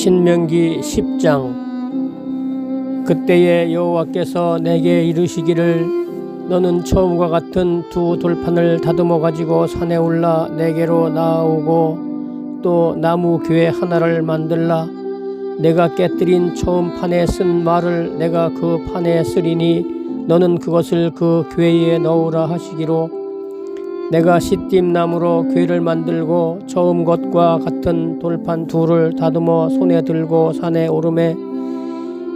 신명기 10장. 그때에 여호와께서 내게 이르시기를 너는 처음과 같은 두 돌판을 다듬어 가지고 산에 올라 내게로 나아오고 또 나무 교회 하나를 만들라. 내가 깨뜨린 처음 판에 쓴 말을 내가 그 판에 쓰리니 너는 그것을 그 교회에 넣으라 하시기로 내가 시딤 나무로 궤를 만들고 처음 것과 같은 돌판 둘을 다듬어 손에 들고 산에 오르매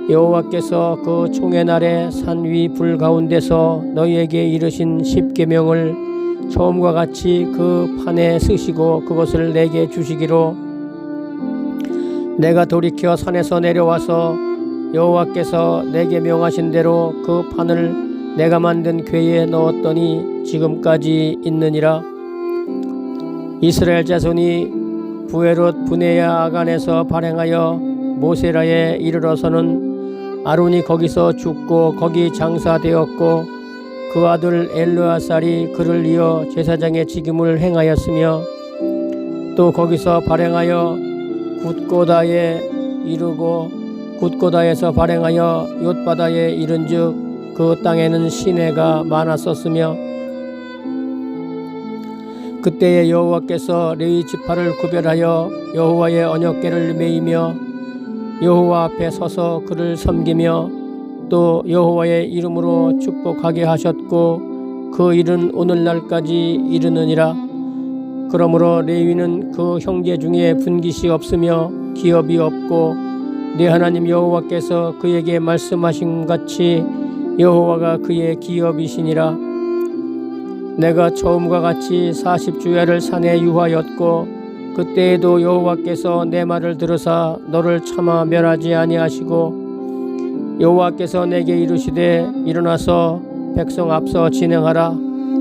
여호와께서 그 총의 날에 산 위 불 가운데서 너희에게 이르신 십계명을 처음과 같이 그 판에 쓰시고 그것을 내게 주시기로 내가 돌이켜 산에서 내려와서 여호와께서 내게 명하신 대로 그 판을 내가 만든 궤에 넣었더니 지금까지 있느니라. 이스라엘 자손이 부에롯 분해야 아간에서 발행하여 모세라에 이르러서는 아론이 거기서 죽고 거기 장사되었고 그 아들 엘르아살이 그를 이어 제사장의 직임을 행하였으며 또 거기서 발행하여 굿고다에 이르고 굿고다에서 발행하여 욤바다에 이른즉 그 땅에는 시내가 많았었으며 그때에 여호와께서 레위 지파를 구별하여 여호와의 언약궤를 메이며 여호와 앞에 서서 그를 섬기며 또 여호와의 이름으로 축복하게 하셨고 그 일은 오늘날까지 이르느니라. 그러므로 레위는 그 형제 중에 분깃이 없으며 기업이 없고 내 하나님 여호와께서 그에게 말씀하신 같이 여호와가 그의 기업이시니라. 내가 처음과 같이 사십 주야를 산에 유하였고 그때에도 여호와께서 내 말을 들으사 너를 차마 멸하지 아니하시고 여호와께서 내게 이르시되 일어나서 백성 앞서 진행하라.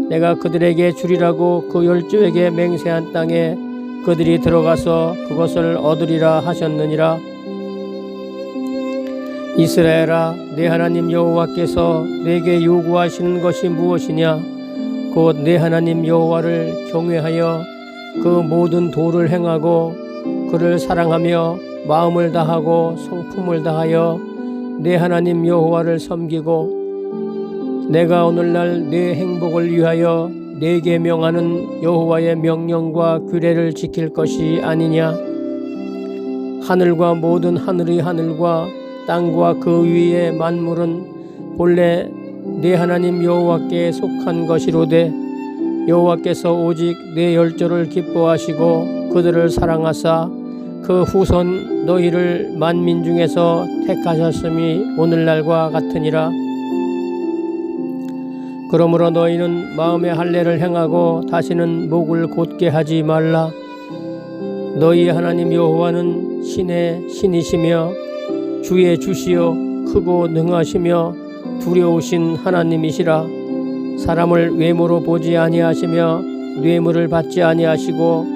내가 그들에게 주리라고 그 열조에게 맹세한 땅에 그들이 들어가서 그것을 얻으리라 하셨느니라 이스라엘아 내 하나님 여호와께서 내게 요구하시는 것이 무엇이냐? 곧 내 하나님 여호와를 경외하여 그 모든 도를 행하고 그를 사랑하며 마음을 다하고 성품을 다하여 내 하나님 여호와를 섬기고 내가 오늘날 내 행복을 위하여 내게 명하는 여호와의 명령과 규례를 지킬 것이 아니냐? 하늘과 모든 하늘의 하늘과 땅과 그 위의 만물은 본래 내 하나님 여호와께 속한 것이로되 여호와께서 오직 내 열조를 기뻐하시고 그들을 사랑하사 그 후손 너희를 만민 중에서 택하셨음이 오늘날과 같으니라. 그러므로 너희는 마음의 할례를 행하고 다시는 목을 곧게 하지 말라. 너희 하나님 여호와는 신의 신이시며 주의 주시요 크고 능하시며 두려우신 하나님이시라. 사람을 외모로 보지 아니하시며 뇌물을 받지 아니하시고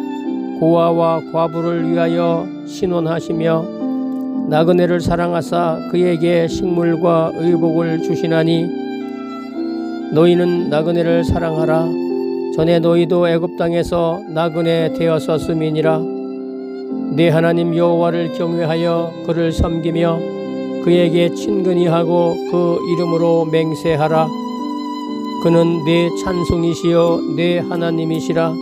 고아와 과부를 위하여 신원하시며 나그네를 사랑하사 그에게 식물과 의복을 주시나니 너희는 나그네를 사랑하라. 전에 너희도 애굽 땅에서 나그네 되었었음이니라 내 하나님 여호와를 경외하여 그를 섬기며 그에게 친근히 하고 그 이름으로 맹세하라. 그는 내 찬송이시여 내 하나님이시라.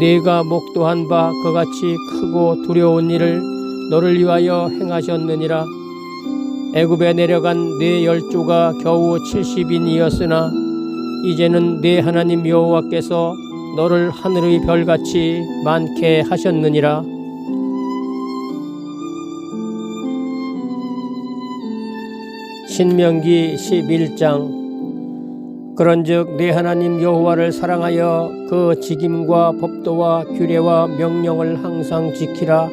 내가 목도한 바 그같이 크고 두려운 일을 너를 위하여 행하셨느니라. 애굽에 내려간 내 열조가 겨우 70인이었으나 이제는 내 하나님 여호와께서 너를 하늘의 별같이 많게 하셨느니라 신명기 11장. 그런즉 내 하나님 여호와를 사랑하여 그 직임과 법도와 규례와 명령을 항상 지키라.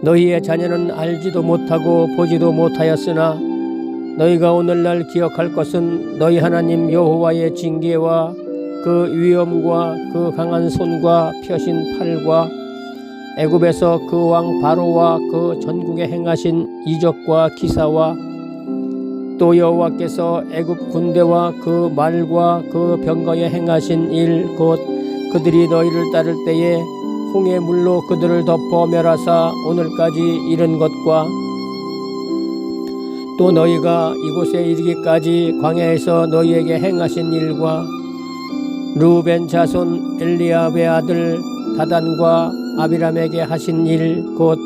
너희의 자녀는 알지도 못하고 보지도 못하였으나 너희가 오늘날 기억할 것은 너희 하나님 여호와의 징계와 그 위엄과 그 강한 손과 펴신 팔과 애굽에서 그 왕 바로와 그 전국에 행하신 이적과 기사와 또 여호와께서 애굽 군대와 그 말과 그 병거에 행하신 일 곧 그들이 너희를 따를 때에 홍해 물로 그들을 덮어 멸하사 오늘까지 이른 것과 또 너희가 이곳에 이르기까지 광야에서 너희에게 행하신 일과 루벤 자손 엘리압의 아들 다단과 아비람에게 하신 일 곧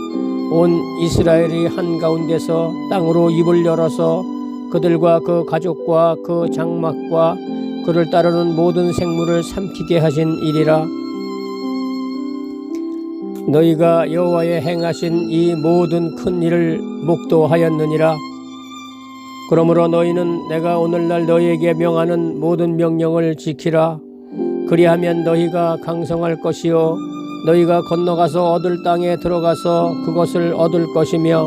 온 이스라엘이 한가운데서 땅으로 입을 열어서 그들과 그 가족과 그 장막과 그를 따르는 모든 생물을 삼키게 하신 일이라. 너희가 여호와의 행하신 이 모든 큰 일을 목도하였느니라. 그러므로 너희는 내가 오늘날 너희에게 명하는 모든 명령을 지키라. 그리하면 너희가 강성할 것이요 너희가 건너가서 얻을 땅에 들어가서 그것을 얻을 것이며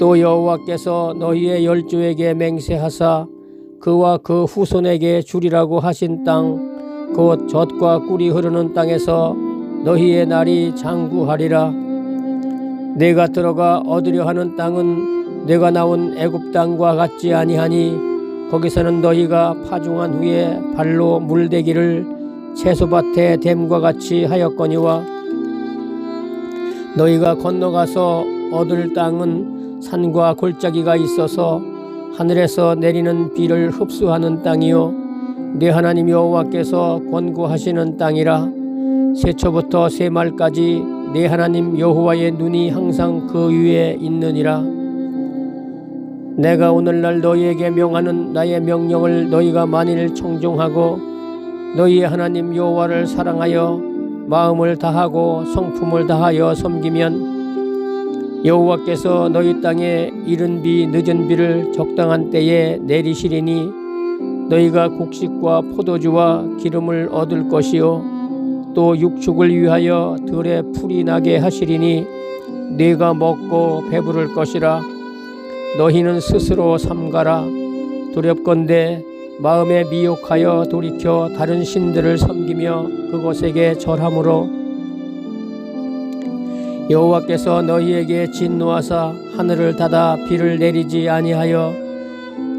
또 여호와께서 너희의 열조에게 맹세하사 그와 그 후손에게 주리라고 하신 땅 곧 젖과 꿀이 흐르는 땅에서 너희의 날이 장구하리라. 내가 들어가 얻으려 하는 땅은 내가 나온 애굽 땅과 같지 아니하니 거기서는 너희가 파중한 후에 발로 물대기를 채소밭에 댐과 같이 하였거니와 너희가 건너가서 얻을 땅은 산과 골짜기가 있어서 하늘에서 내리는 비를 흡수하는 땅이요 내 하나님 여호와께서 권고하시는 땅이라. 세초부터 세말까지 내 하나님 여호와의 눈이 항상 그 위에 있느니라. 내가 오늘날 너희에게 명하는 나의 명령을 너희가 만일 청종하고 너희의 하나님 여호와를 사랑하여 마음을 다하고 성품을 다하여 섬기면 여호와께서 너희 땅에 이른 비 늦은 비를 적당한 때에 내리시리니 너희가 곡식과 포도주와 기름을 얻을 것이요 또 육축을 위하여 들에 풀이 나게 하시리니 네가 먹고 배부를 것이라. 너희는 스스로 삼가라. 두렵건대 마음에 미혹하여 돌이켜 다른 신들을 섬기며 그곳에게 절함으로 여호와께서 너희에게 진노하사 하늘을 닫아 비를 내리지 아니하여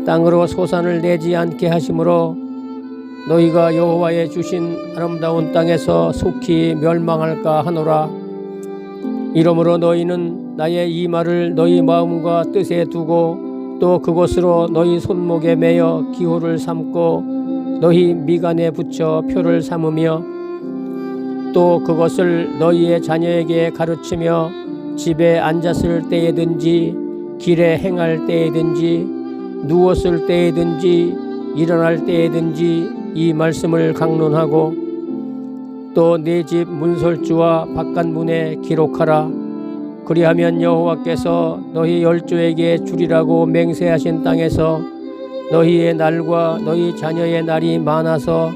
땅으로 소산을 내지 않게 하심으로 너희가 여호와의 주신 아름다운 땅에서 속히 멸망할까 하노라. 이러므로 너희는 나의 이 말을 너희 마음과 뜻에 두고 또 그곳으로 너희 손목에 매어 기호를 삼고 너희 미간에 붙여 표를 삼으며 또 그것을 너희의 자녀에게 가르치며 집에 앉았을 때에든지 길에 행할 때에든지 누웠을 때에든지 일어날 때에든지 이 말씀을 강론하고 또내집 문설주와 바깥문에 기록하라. 그리하면 여호와께서 너희 열조에게 주리라고 맹세하신 땅에서 너희의 날과 너희 자녀의 날이 많아서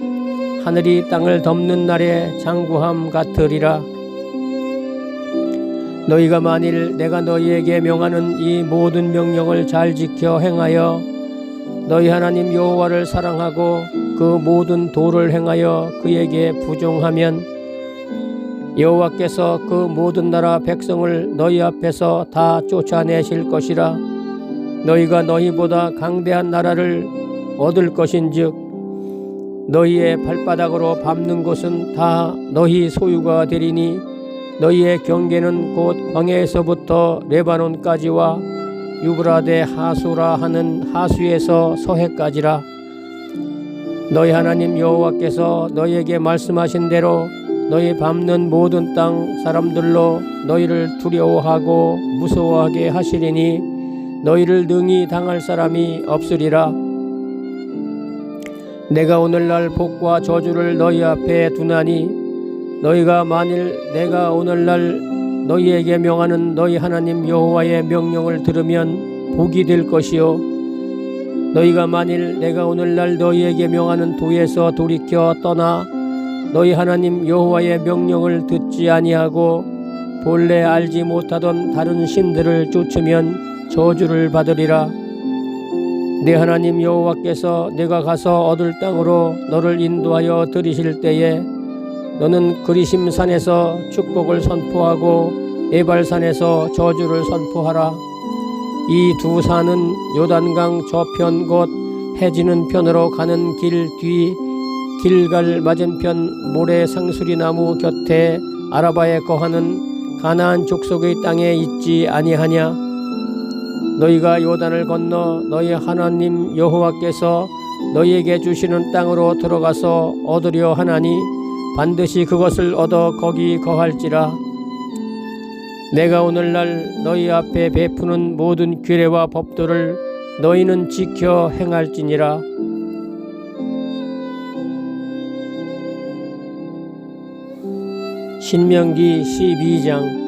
하늘이 땅을 덮는 날에 장구함 같으리라. 너희가 만일 내가 너희에게 명하는 이 모든 명령을 잘 지켜 행하여 너희 하나님 여호와를 사랑하고 그 모든 도를 행하여 그에게 부종하면 여호와께서 그 모든 나라 백성을 너희 앞에서 다 쫓아내실 것이라. 너희가 너희보다 강대한 나라를 얻을 것인즉 너희의 발바닥으로 밟는 곳은 다 너희 소유가 되리니 너희의 경계는 곧 광야에서부터 레바논까지와 유브라데 하수라 하는 하수에서 서해까지라. 너희 하나님 여호와께서 너희에게 말씀하신 대로 너희 밟는 모든 땅 사람들로 너희를 두려워하고 무서워하게 하시리니 너희를 능히 당할 사람이 없으리라 내가 오늘날 복과 저주를 너희 앞에 두나니 너희가 만일 내가 오늘날 너희에게 명하는 너희 하나님 여호와의 명령을 들으면 복이 될 것이요. 너희가 만일 내가 오늘날 너희에게 명하는 도에서 돌이켜 떠나 너희 하나님 여호와의 명령을 듣지 아니하고 본래 알지 못하던 다른 신들을 쫓으면 저주를 받으리라 내 하나님 여호와께서 내가 가서 얻을 땅으로 너를 인도하여 들이실 때에 너는 그리심 산에서 축복을 선포하고 에발산에서 저주를 선포하라. 이 두 산은 요단강 저편 곧 해지는 편으로 가는 길 뒤 길갈 맞은편 모래 상수리 나무 곁에 아라바에 거하는 가나안 족속의 땅에 있지 아니하냐 너희가 요단을 건너 너희 하나님 여호와께서 너희에게 주시는 땅으로 들어가서 얻으려 하나니 반드시 그것을 얻어 거기 거할지라. 내가 오늘날 너희 앞에 베푸는 모든 규례와 법도를 너희는 지켜 행할지니라. 신명기 12장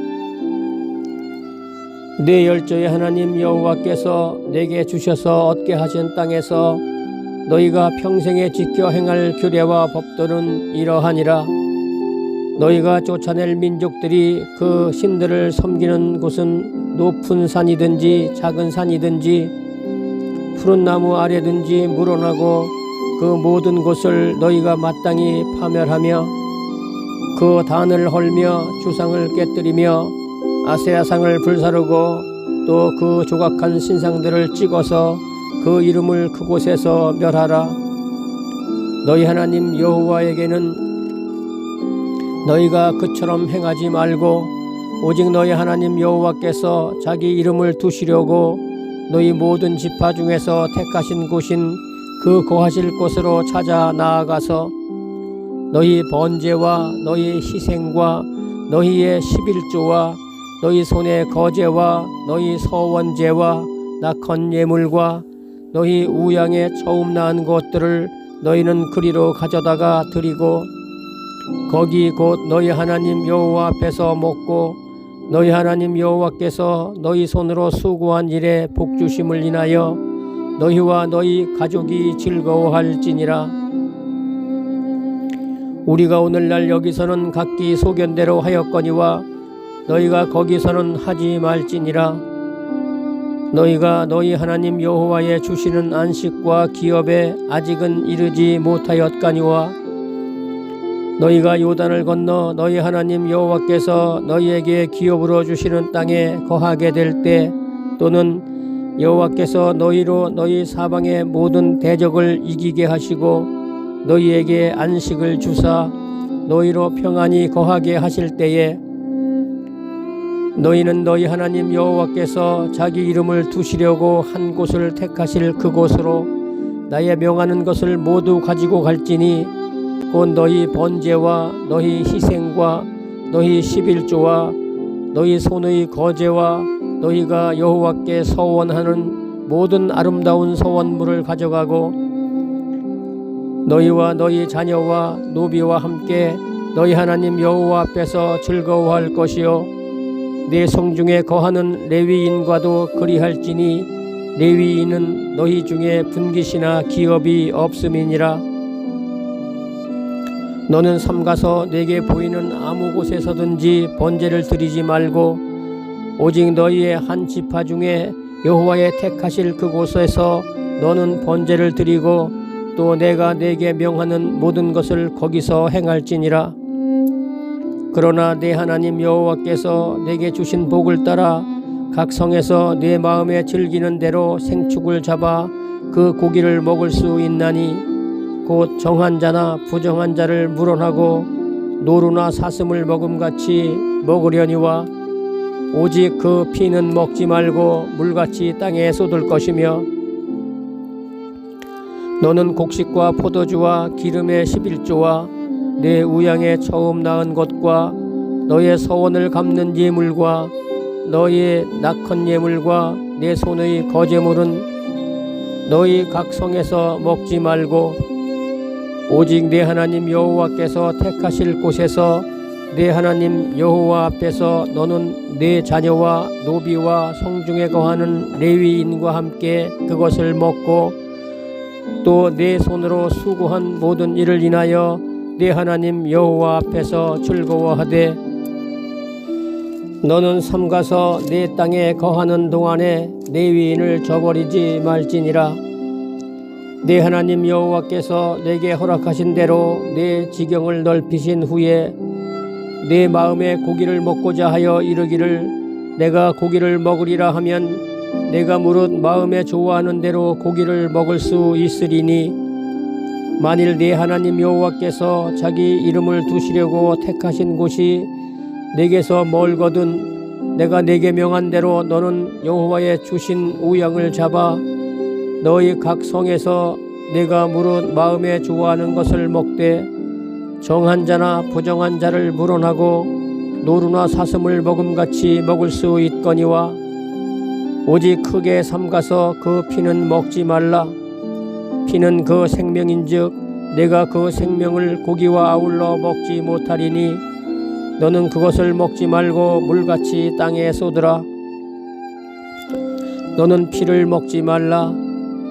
내 열조의 하나님 여호와께서 내게 주셔서 얻게 하신 땅에서 너희가 평생에 지켜 행할 규례와 법도는 이러하니라. 너희가 쫓아낼 민족들이 그 신들을 섬기는 곳은 높은 산이든지 작은 산이든지 푸른 나무 아래든지 물어나고 그 모든 곳을 너희가 마땅히 파멸하며 그 단을 헐며 주상을 깨뜨리며 아세아상을 불사르고 또 그 조각한 신상들을 찍어서 그 이름을 그곳에서 멸하라. 너희 하나님 여호와에게는 너희가 그처럼 행하지 말고 오직 너희 하나님 여호와께서 자기 이름을 두시려고 너희 모든 지파 중에서 택하신 곳인 그 거하실 곳으로 찾아 나아가서 너희 번제와 너희 희생과 너희의 십일조와 너희 손의 거제와 너희 서원제와 낙헌 예물과 너희 우양에 처음 낳은 것들을 너희는 그리로 가져다가 드리고 거기 곧 너희 하나님 여호와 앞에서 먹고 너희 하나님 여호와께서 너희 손으로 수고한 일에 복 주심을 인하여 너희와 너희 가족이 즐거워할지니라. 우리가 오늘날 여기서는 각기 소견대로 하였거니와 너희가 거기서는 하지 말지니라. 너희가 너희 하나님 여호와의 주시는 안식과 기업에 아직은 이르지 못하였거니와 너희가 요단을 건너 너희 하나님 여호와께서 너희에게 기업으로 주시는 땅에 거하게 될 때 또는 여호와께서 너희로 너희 사방의 모든 대적을 이기게 하시고 너희에게 안식을 주사 너희로 평안히 거하게 하실 때에 너희는 너희 하나님 여호와께서 자기 이름을 두시려고 한 곳을 택하실 그곳으로 나의 명하는 것을 모두 가지고 갈지니 곧 너희 번제와 너희 희생과 너희 십일조와 너희 손의 거제와 너희가 여호와께 서원하는 모든 아름다운 서원물을 가져가고 너희와 너희 자녀와 노비와 함께 너희 하나님 여호와 앞에서 즐거워할 것이요 내 성중에 거하는 레위인과도 그리할지니 레위인은 너희 중에 분깃이나 기업이 없음이니라. 너는 삼가서 내게 보이는 아무 곳에서든지 번제를 드리지 말고 오직 너희의 한 지파 중에 여호와의 택하실 그곳에서 너는 번제를 드리고 또 내가 내게 명하는 모든 것을 거기서 행할지니라 그러나 내 하나님 여호와께서 내게 주신 복을 따라 각 성에서 내 마음에 즐기는 대로 생축을 잡아 그 고기를 먹을 수 있나니 곧 정한 자나 부정한 자를 물어나고 노루나 사슴을 먹음같이 먹으려니와 오직 그 피는 먹지 말고 물같이 땅에 쏟을 것이며 너는 곡식과 포도주와 기름의 십일조와 내 우양에 처음 낳은 것과 너의 서원을 갚는 예물과 너의 낙헌 예물과 내 손의 거제물은 너희 각 성에서 먹지 말고 오직 내 하나님 여호와께서 택하실 곳에서 내 하나님 여호와 앞에서 너는 내 자녀와 노비와 성중에 거하는 레위인과 함께 그것을 먹고 또 내 손으로 수고한 모든 일을 인하여 네 하나님 여호와 앞에서 즐거워하되 너는 삼가서 내 땅에 거하는 동안에 내 위인을 저버리지 말지니라. 내 하나님 여호와께서 내게 허락하신 대로 내 지경을 넓히신 후에 내 마음에 고기를 먹고자 하여 이르기를 내가 고기를 먹으리라 하면 내가 무릇 마음에 좋아하는 대로 고기를 먹을 수 있으리니 만일 네 하나님 여호와께서 자기 이름을 두시려고 택하신 곳이 내게서 멀거든 내가 내게 명한 대로 너는 여호와의 주신 우양을 잡아 너희 각 성에서 내가 물은 마음에 좋아하는 것을 먹되 정한 자나 부정한 자를 물어나고 노루나 사슴을 먹음같이 먹을 수 있거니와 오직 크게 삼가서 그 피는 먹지 말라 피는 그 생명인즉 내가 그 생명을 고기와 아울러 먹지 못하리니 너는 그것을 먹지 말고 물같이 땅에 쏟으라. 너는 피를 먹지 말라.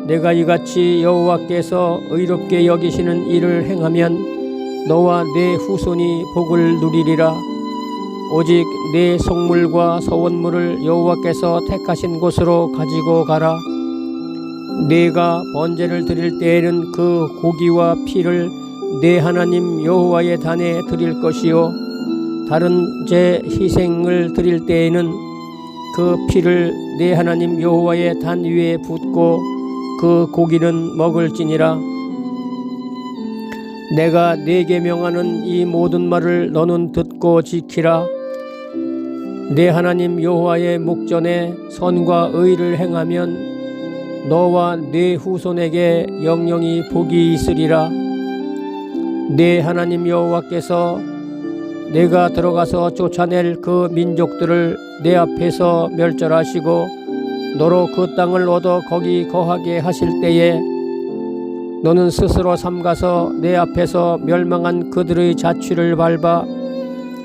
내가 이같이 여호와께서 의롭게 여기시는 일을 행하면 너와 내 후손이 복을 누리리라. 오직 내 속물과 서원물을 여호와께서 택하신 곳으로 가지고 가라 내가 번제를 드릴 때에는 그 고기와 피를 내 하나님 여호와의 단에 드릴 것이요. 다른 제 희생을 드릴 때에는 그 피를 내 하나님 여호와의 단 위에 붓고 그 고기는 먹을지니라. 내가 네게 명하는 이 모든 말을 너는 듣고 지키라. 내 하나님 여호와의 목전에 선과 의를 행하면 너와 네 후손에게 영영이 복이 있으리라. 내 하나님 여호와께서 내가 들어가서 쫓아낼 그 민족들을 내 앞에서 멸절하시고 너로 그 땅을 얻어 거기 거하게 하실 때에 너는 스스로 삼가서 내 앞에서 멸망한 그들의 자취를 밟아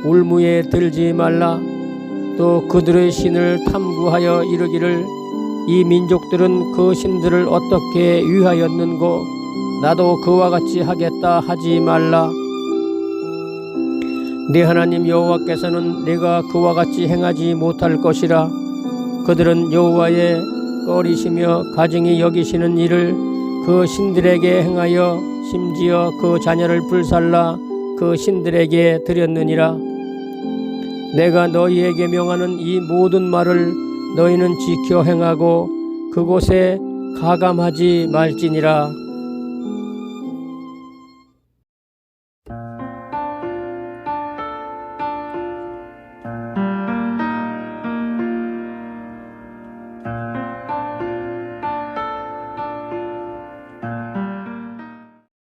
울무에 들지 말라. 또 그들의 신을 탐구하여 이르기를 이 민족들은 그 신들을 어떻게 위하였는고 나도 그와 같이 하겠다 하지 말라. 내 하나님 여호와께서는 내가 그와 같이 행하지 못할 것이라. 그들은 여호와의 꺼리시며 가증히 여기시는 일을 그 신들에게 행하여 심지어 그 자녀를 불살라 그 신들에게 드렸느니라. 내가 너희에게 명하는 이 모든 말을 너희는 지켜 행하고 그곳에 가감하지 말지니라